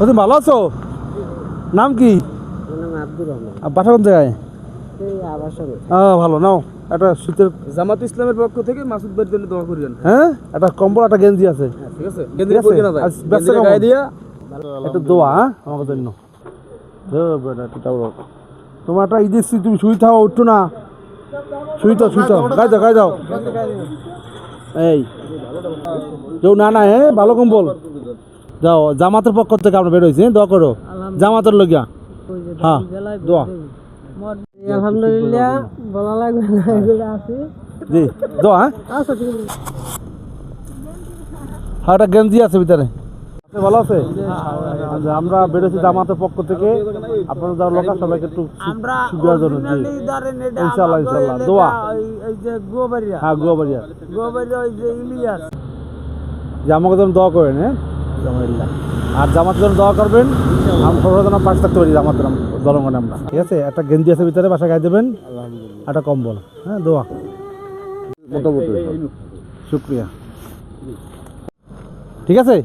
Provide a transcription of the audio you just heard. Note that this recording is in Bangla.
তুমি ভালো আছো? নাম কি? বাসা কোন জায়গায়? ভালো নাও। একটা শীতের জামাত ইসলামের পক্ষ থেকে মাসুদ ভাইয়ের জন্য দোয়া করিয়েন হ্যাঁ? একটা কম্বল একটা গেঞ্জি আছে। ঠিক আছে। ঠিক আছে? পরে যায়? গায়ে দিয়া। একটা দোয়া হ্যাঁ? আমার জন্য। তোমার একটা ঈদের তুমি শুই থাও উঠছো না। শুই তো শুই তো গাই যাও গাই যাও এই। কেউ না না হ্যাঁ? ভালো কম্বল। যাও জামাতের পক্ষ থেকে আমরা বেরোইছি হ্যাঁ দোয়া করো। জামাতের লগিয়া হ্যাঁ দোয়া। আলহামদুলিল্লাহ বলা লাগবে না এগুলো আছে। জি দোয়া হ্যাঁ। আচ্ছা ঠিক আছে। হ্যাঁ একটা গেঞ্জি আছে ভিতরে। ভালো আছে আচ্ছা, আমরা বেরোছি জামাতের পক্ষ থেকে। আপনারা যারা লোক সবাইকে একটু সুবিধার জন্য। দোয়া। গোবাড়িয়া হ্যাঁ গোয়াবাড়িয়া গোবাড়িয়া ওই যে ইলিয়াস। যে আমাকে যেন দোয়া করেন হ্যাঁ। আর জামাত জন্য দোয়া করবেন আমরা জন্য পাশ থাকতে পারি জামাত দলঙ্গনে জনগণে আমরা। ঠিক আছে? একটা গেঞ্জি আছে ভিতরে বাসা গায়ে দেবেন। একটা কম্বল। হ্যাঁ দোয়া। মোটামুটি শুক্রিয়া। ঠিক আছে?